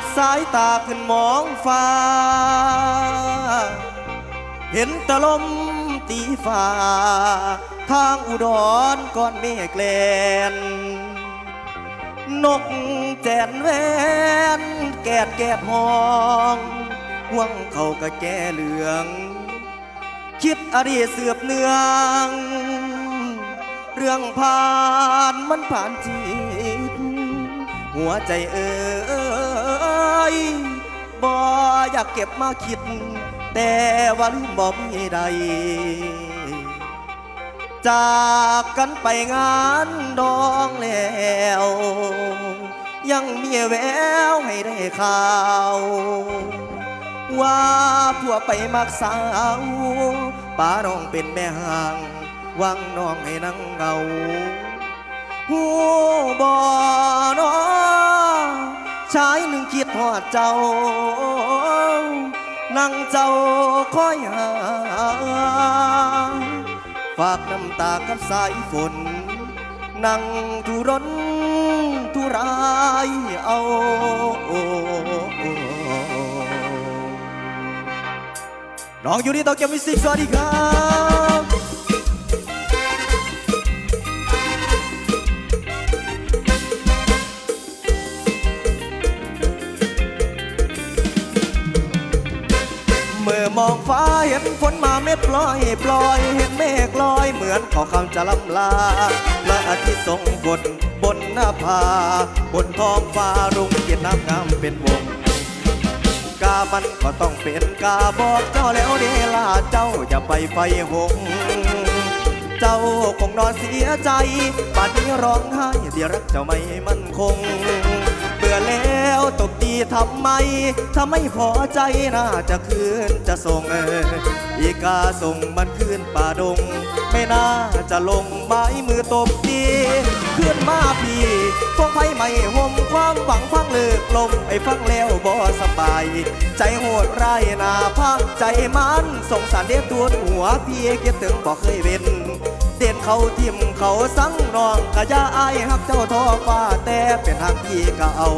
ดสายตาขึ้นมองฟ้า เห็นตะลมตีฟ้า ทางอุดรก้อนเมฆแลนนกแจนแวนแกดแกดห้องห่วงเขากะแก่เหลือง คิดอดีตเสือบเนือง เรื่องผ่านมันผ่านจิตหัวใจเอ้ ยบ่อยากเก็บมาคิด แต่ว่าลืมบ่มีใด จากกันไปงานดองแล้ว ยังมีแววให้ได้ข่าว ว่าผัวไปมักสาวป้าน้องเป็นแม่ห่างวังน้องให้นั่งเงาหูบ่อ หนึ่งคิดหอดเจ้า นั่งเจ้าคอยหา ฝากน้ำตากับสายฝน นั่งทุรนทุรายเอาน้องอยู่นี่ต้องเก็บมิวสิกสวัสดีครับ อมองฟ้าเห็นฝนมาเม็ดปล่อยปล่อยเห็นเมฆลอย เหมือนขอคำจะลำลาพระอาทิตย์ทรงบนบนหน้าผาบนท้องฟ้ารุ่งเกียรติน้ำงามเป็นวง กามันก็ต้องเป็นกาบอกเจ้าแล้วเดลาเจ้าอย่าไปไฟหง เจ้าคงนอนเสียใจป่านนี้ร้องไห้เดี๋ยรักเจ้าไม่มั่นคง ตบตีทำไม ถ้าไม่พอใจน่าจะคืนจะส่งเอออีกาส่งมันคืนป่าดง ไม่น่าจะลงไม้มือตบตีขึ้นมาพี่พวกไฟไม่ห่มความหวังพังเลิกลมไอ้ฟังแล้วบ่สบาย ใจโหดร้ายหนาพักใจมันสงสารเด็กตัวหัวพี่เก็บถึงบอกเคยเว้นเด่นเขาทิมเขาสังนองกะยาอายหักเจ้าทอฟ้าแต่เป็นทางพี่ก็เอา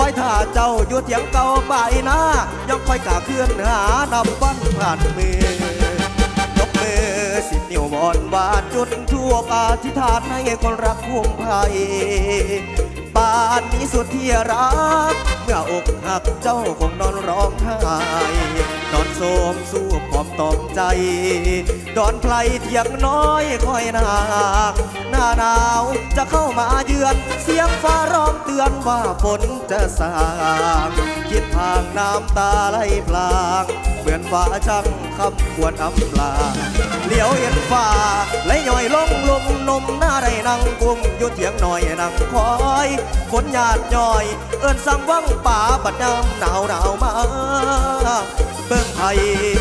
คอยท่าเจ้าอยู่เถียงเก่าไปนะยังคอยกะเคลื่อนหานำวันผ่านมือยกมือสิบนิ้วบอนวาดจุดทั่วปาทิฐานให้คนรักห่วงภัยป่านนี้สุดที่รัก เมื่ออกหักเจ้าคงนอนร้องไห้ นอนโสมสู้พอมตอมใจ ดอนไพลเถียงน้อยคอยนางหน้าหนาวจะเข้ามาเยือน เสียงฟ้าร้องเตือนว่าฝนจะสางคิดทางน้ำตาไหลพลาง เหมือนฟ้าช่าง คำควรอำลาเลี้ยวเห็นฟ้าไหลย่อยลงลมนมหน้าไรนั่งกุมอยู่เถียงหน่อยนั่งคอยฝนหยาดย่อย เอินสั่งวังป่าบัดน้ำหนาวหนาวมาเบิ่งไผเอ้